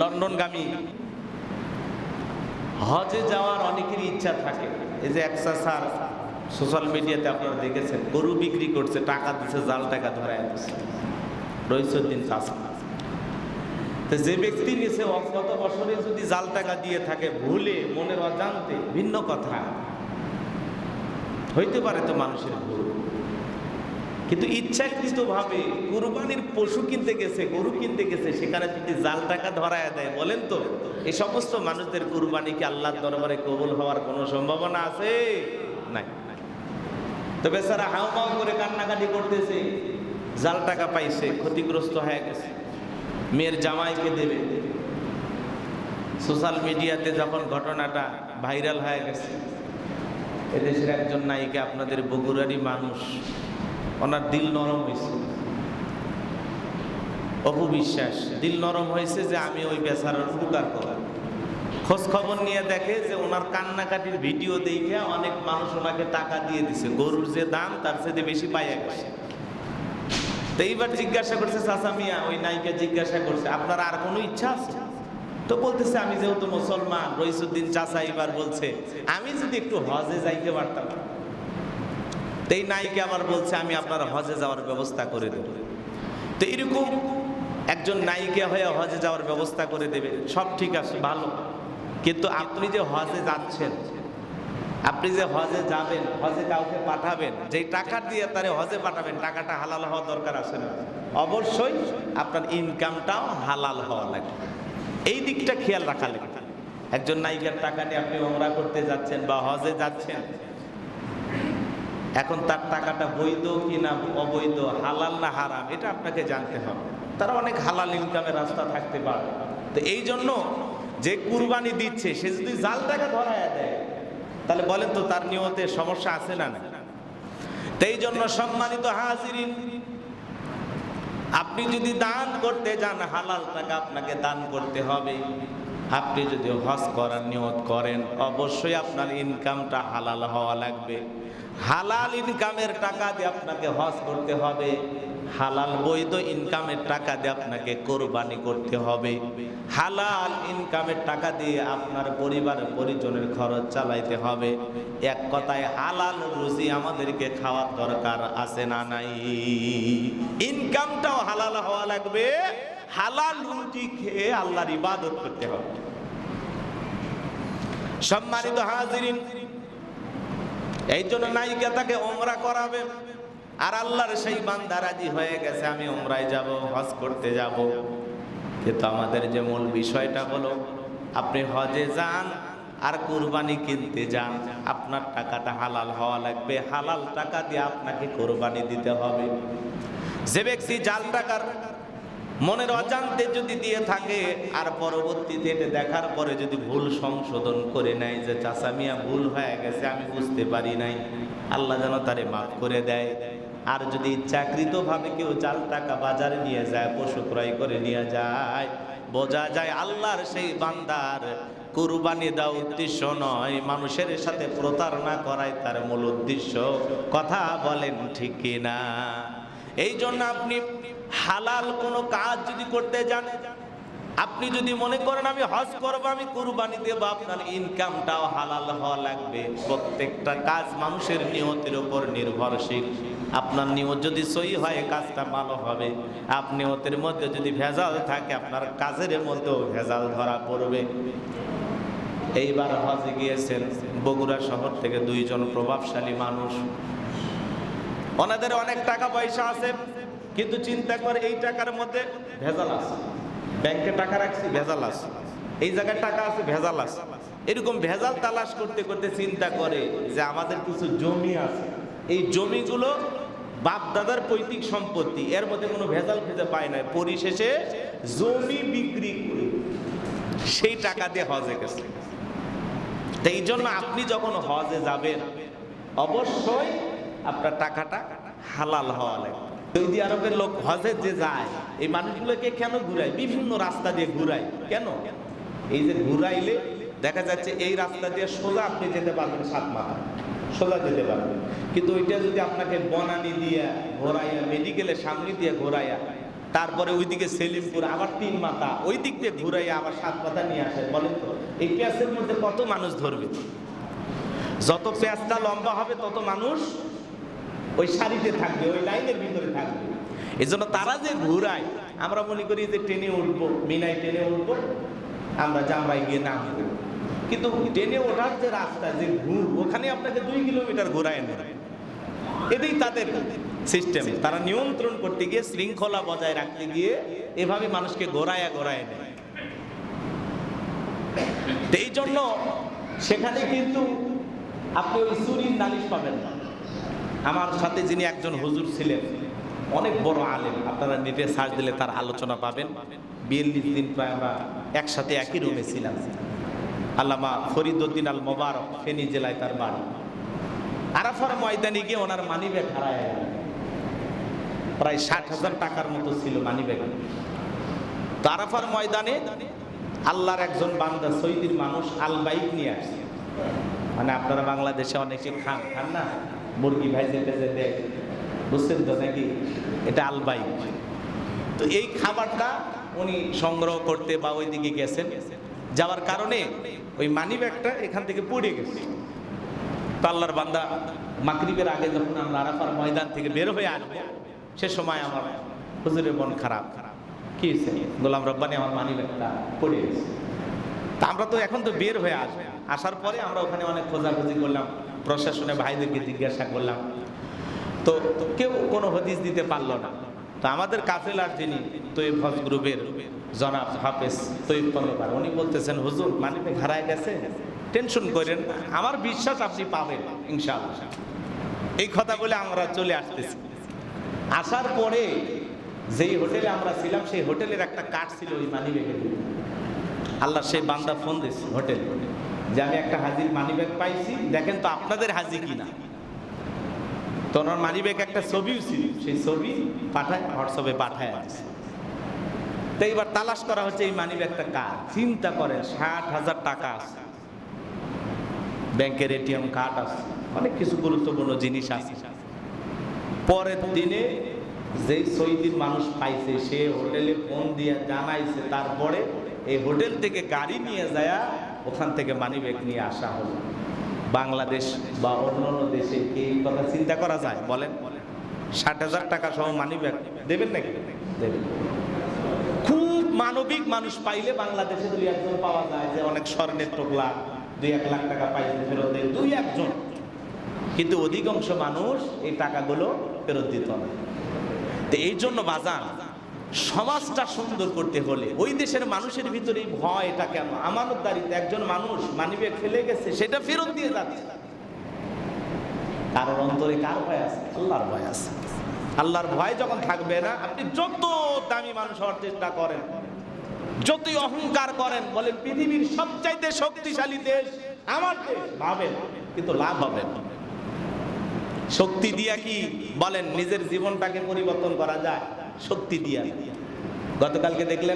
লন্ডনগামী। হজে যাওয়ার অনেকেরই ইচ্ছা থাকে। এই যে একসা স্যার সোশ্যাল মিডিয়াতে আপনারা দেখেছেন, গরু বিক্রি করছে, টাকা দিচ্ছে জাল টাকা ধরায় দিচ্ছে রইসুদ্দিন চাষা তো যে ব্যক্তি নিছে অগত বছরে যদি জাল টাকা দিয়ে থাকে, ভুলে, মনের অজান্তে, ভিন্ন কথা। হইতে পারে তো মানুষের ভুল। কিন্তু ইচ্ছাকৃতভাবে কুরবানির পশু কিনতে গেছে, গরু কিনতে গেছে, সেখানে যদি জাল টাকা ধরায় দেয়, বলেন তো এই সমস্ত মানুষদের কুরবানি কি আল্লাহর দরবারে কবুল হওয়ার কোনো সম্ভাবনা আছে? নাই। তো বেচারা হাউ মাউ করে কান্নাকাটি করতেছে, জাল টাকা পাইছে, ক্ষতিগ্রস্ত হয়ে গেছে, মেয়ের জামাইকে দেবে। সোশ্যাল মিডিয়াতে যখন ঘটনাটা ভাইরাল হয়ে গেছে, এদেশের একজন নায়িকা, আপনাদের বগুড়ারই মানুষ ওনার দিল নরম হয়েছে। অপবিশ্বাস দিল নরম হয়েছে যে আমি ওই বেচারার উপকার করলাম। খোঁজ খবর নিয়ে দেখে যে ওনার কান্নাকাটির ভিডিও দেখে অনেক মানুষ ওনাকে টাকা দিয়ে দিছে। গরুর যে দাম, তার সাথে বেশি পাইয়া গেছে। তো এইবার জিজ্ঞাসা করছে, চাচা মিয়া, ওই নায়িকা জিজ্ঞাসা করছে, আপনার আর কোনো ইচ্ছা আছে? তো বলতেছে, আমি যেহেতু মুসলমান, রইসুদ্দিন চাচা এবার বলছে, আমি যদি একটু হজে যাইতে পারতাম। তো এই নায়িকা আবার বলছে, আমি আপনার হজে যাওয়ার ব্যবস্থা করে দেব। তো এরকম একজন নায়িকা হয়ে হজে যাওয়ার ব্যবস্থা করে দেবে, সব ঠিক আছে, ভালো। কিন্তু আপনি যে হজে যাচ্ছেন, আপনি যে হজে যাবেন, হজে কাউকে পাঠাবেন, যেই টাকা দিয়ে তারে হজে পাঠাবেন, টাকাটা হালাল হওয়া দরকার আছে না। অবশ্যই আপনার ইনকামটাও হালাল হওয়া লাগে। এই দিকটা খেয়াল রাখা লাগে। একজন নায়িকার টাকা নিয়ে আপনি ওমরা করতে যাচ্ছেন বা হজে যাচ্ছেন এখন তার টাকাটা বৈধ কি না অবৈধ, হালাল না হারাম, এটা আপনাকে জানতে হবে। তারা অনেক হালাল ইনকামের রাস্তা থাকতে পারে। তো এই জন্য যে কুরবানি দিচ্ছে, সে যদি জাল টাকা ধরায় দেয়, তাহলে বলেন তো তার নিয়তে সমস্যা আছে না না এই জন্য সম্মানিত হাজিরিন, আপনি যদি দান করতে যান, হালাল টাকা আপনাকে দান করতে হবে। আপনি যদি হজ করার নিয়ত করেন, অবশ্যই আপনার ইনকামটা হালাল হওয়া লাগবে। হালাল ইনকামের টাকা দিয়ে আপনাকে হজ করতে হবে। হালাল বৈধ ইনকামের টাকা দিয়ে আপনাকে কোরবানি করতে হবে। হালাল ইনকামের টাকা দিয়ে আপনার পরিবার, পরিজনের খরচ চালাইতে হবে। এক কথায়, হালাল রুজি আমাদেরকে খাওয়ার দরকার আছে না নাই? ইনকামটাও হালাল হওয়া লাগবে। হালাল রুটি খেয়ে আল্লাহর ইবাদত করতে হবে। সম্মানিত হাজিরিন এই জন্য নায়িকা তাকে ওমরা করাবে আর আল্লাহর সেই বান্দা রাজি হয়ে গেছে, আমি ওমরায় যাব, হজ করতে যাব। কিন্তু আমাদের যে মূল বিষয়টা হলো, আপনি হজে যান আর কুরবানি কিনতে যান। আপনার টাকাটা হালাল হওয়া লাগবে। হালাল টাকা দিয়ে আপনাকে কোরবানি দিতে হবে। যে ব্যক্তি জাল টাকার মনের অজান্তে যদি দিয়ে থাকে, আর পরবর্তীতে এটা দেখার পরে যদি ভুল সংশোধন করে নেয় যে, চাচা মিয়া, ভুল হয়ে গেছে, আমি বুঝতে পারি নাই। আল্লাহ যেন তারে মাফ করে দেয়। আর যদি ইচ্ছাকৃতভাবে কেউ চাল টাকা বাজারে নিয়ে যায়, পশু ক্রয় করে নিয়ে যায়, বোঝা যায় আল্লাহর সেই বান্দার কুরবানি দেওয়া উদ্দেশ্য নয়। মানুষের সাথে প্রতারণা করায় তার মূল উদ্দেশ্য। কথা বলেন ঠিক কিনা? এই জন্য আপনি হালাল কোনো কাজ যদি করতে যান আপনি যদি মনে করেন আমি হজ করব, আমি কুরবানি দেব, আপনার ইনকামটাও হালাল হওয়া লাগবে। প্রত্যেকটা কাজ মানুষের নিয়তের উপর নির্ভরশীল। আপনার নিয়ত যদি সই হয় কাজটা ভালো হবে। আপনি নিয়তের মধ্যে যদি ভেজাল থাকে, আপনার কাজের মধ্যেও ভেজাল ধরা পড়বে। এইবার হজে গিয়েছেন, বগুড়া শহর থেকে দুইজন প্রভাবশালী মানুষ। ওনাদের অনেক টাকা পয়সা আছে, কিন্তু চিন্তা করে, এই টাকার মধ্যে ভেজাল আছে। ব্যাংকে টাকা রাখছি, ভেজাল আছে। এই জায়গায় টাকা আছে, ভেজাল আছে। এরকম ভেজাল তালাশ করতে করতে চিন্তা করে যে আমাদের কিছু জমি আছে। এই জমিগুলো বাপ দাদার পৈতৃক সম্পত্তি, এর মধ্যে কোনো ভেজাল খুঁজে পায় না পরিশেষে জমি বিক্রি করে সেই টাকা দিয়ে হজে গেছে। তো এই জন্য আপনি যখন হজে যাবেন, অবশ্যই আপনার টাকাটা হালাল হওয়া লাগবে। সৌদি আরবের লোক হজে যে যায়, এই মানুষগুলোকে কেন ঘুরায়? বিভিন্ন রাস্তা দিয়ে ঘুরায়। কেন? এই যে ঘুরাইলে দেখা যাচ্ছে এই রাস্তা দিয়ে সোজা আপনি যেতে পারবেন সাত মাথা। সোজা যেতে পারবেন। কিন্তু ওইটা যদি আপনাকে বনানি দিয়ে ঘোরাইয়া, মেডিকেলের সামনে দিয়ে ঘোরাইয়া, তারপরে ওইদিকে সেলিমপুর আবার তিন মাথা, ওই দিক দিয়ে ঘুরাই আবার সাত মাথা নিয়ে আসে, বলেন তো? এই পেঁয়াজের মধ্যে কত মানুষ ধরবে? যত পেঁয়াজটা লম্বা হবে, তত মানুষ ওই সারিতে থাকবে, ওই লাইনের ভিতরে থাকবে। এই জন্য তারা যে ঘুরায়, আমরা মনে করি যে ট্রেনে উঠবো, মিনায় ট্রেনে উঠবো, আমরা জামরাই গিয়ে নামবো কিন্তু ট্রেনে ওঠার যে রাস্তা, যে ঘুর, ওখানে আপনাকে দুই কিলোমিটার ঘুরায় নেয় এটাই তাদের সিস্টেম তারা নিয়ন্ত্রণ করতে গিয়ে, শৃঙ্খলা বজায় রাখতে গিয়ে, এভাবে মানুষকে গোড়ায়া গোড়ায় নেয়। এই জন্য সেখানে কিন্তু আপনি ওই চুরির নালিশ পাবেন না। আমার সাথে যিনি একজন হুজুর ছিলেন, অনেক বড় আলেম। আপনারা নেটে সার্চ দিলে তার আলোচনা পাবেন। বিয়াল্লিশ দিন প্রায় আমরা একসাথে একই রুমে ছিলাম। আল্লামা ফরিদুদ্দিন আল মোবারক ফেনী জেলায় তার বাড়ি। আরাফার ময়দানে গিয়ে ওনার মানি ব্যাগ হারায় প্রায় ষাট হাজার টাকার মতো ছিল মানি ব্যাগ তো আরাফার ময়দানে আল্লাহর একজন বান্দা, সৈদির মানুষ আল বাইক নিয়ে আসছে। মানে আপনারা বাংলাদেশে অনেকে খান খান না? মুরগি ভাইজে ভেজে দেয় বুঝছেন তো নাকি? এটা আল বাইক তো এই খাবারটা উনি সংগ্রহ করতে বা ওই দিকে গেছেন। যাওয়ার কারণে ওই মানি ব্যাগটা এখান থেকে পড়ে গেছে। তো আল্লাহর বান্দা মাকরিবের আগে যখন আমরা আরাফার ময়দান থেকে বের হয়ে আসব, সে সময় আমার হুজুরের মন খারাপ। খারাপ কি গোলাম রব্বানি, আমার মানি ব্যাগটা পড়ে গেছে। তা আমরা তো এখন তো বের হয়ে আসব। আসার পরে আমরা ওখানে অনেক খোঁজাখুঁজি করলাম। প্রশাসনে ভাইদেরকে জিজ্ঞাসা করলাম। তো কেউ কোনো হদিস দিতে পারল না। তো আমাদের কাফেলার যিনি তৈব হজ গ্রুপের জনাব হাফেজ তৈব খন্দকার উনি বলতেছেন, হুজুর মানিবে হারায় গেছে? টেনশন করেন আমার বিশ্বাস আপনি পাবেন, ইনশাআল্লাহ। এই কথা বলে আমরা চলে আসতেছি। আসার পরে যেই হোটেলে আমরা ছিলাম, সেই হোটেলের একটা কাঠ ছিল ওই মানিব্যাগের আল্লাহ সেই বান্দা ফোন দিয়েছে হোটেল। যে আমি একটা হাজির মানিব্যাগ পাইছি, দেখেন তো আপনাদের হাজি কিনা। তো ওনার মানিব্যাগ একটা ছবিও ছিল, সেই ছবি পাঠায় হোয়াটসঅ্যাপে পাঠায় তো এইবার তালাশ করা হচ্ছে এই মানিব্যাগটা কার? চিন্তা করেন, ষাট হাজার টাকা আছে। ব্যাংকের এটিএম কার্ড আছে, অনেক কিছু গুরুত্বপূর্ণ জিনিস আছে। পরের দিনে যেই সৈদিন মানুষ পাইছে, সে হোটেলে ফোন দিয়ে জানাইছে, তারপরে এই হোটেল থেকে গাড়ি নিয়ে যায় ওখান থেকে মানি ব্যাগ নিয়ে আসা হলো। বাংলাদেশ বা অন্য অন্য দেশে এই কথা চিন্তা করা যায়? বলেন। ষাট হাজার টাকা সহ মানিব্যাগ দেবেন নাকি? দেবেন। খুব মানবিক মানুষ পাইলে বাংলাদেশে দুই একজন পাওয়া যায় যে অনেক স্বর্ণের টোকলা দুই এক লাখ টাকা পাইছে ফেরত দেয় দুই একজন। কিন্তু অধিকাংশ মানুষ এই টাকাগুলো ফেরত দিত না। তো এই জন্য বাজান সমাজটা সুন্দর করতে হলে, ওই দেশের মানুষের ভিতরে ভয় এটা কেন? আমানতদারিতে একজন মানুষ মানিবে ফেলে গেছে, সেটা ফেরত দিয়ে যাচ্ছে। কারোর অন্তরে কার ভয় আছে? আল্লাহর ভয় আছে। আল্লাহর ভয় যখন থাকবে না, আপনি যত দামি মানুষ হওয়ার চেষ্টা করেন, যতই অহংকার করেন, বলেন পৃথিবীর সবচাইতে শক্তিশালী দেশ আমার দেশ, ভাবেন, কিন্তু লাভ হবে শক্তি দিয়া কি বলেন, নিজের জীবনটাকে পরিবর্তন করা যায়? শক্তি দিয়া। গতকালকে দেখলেন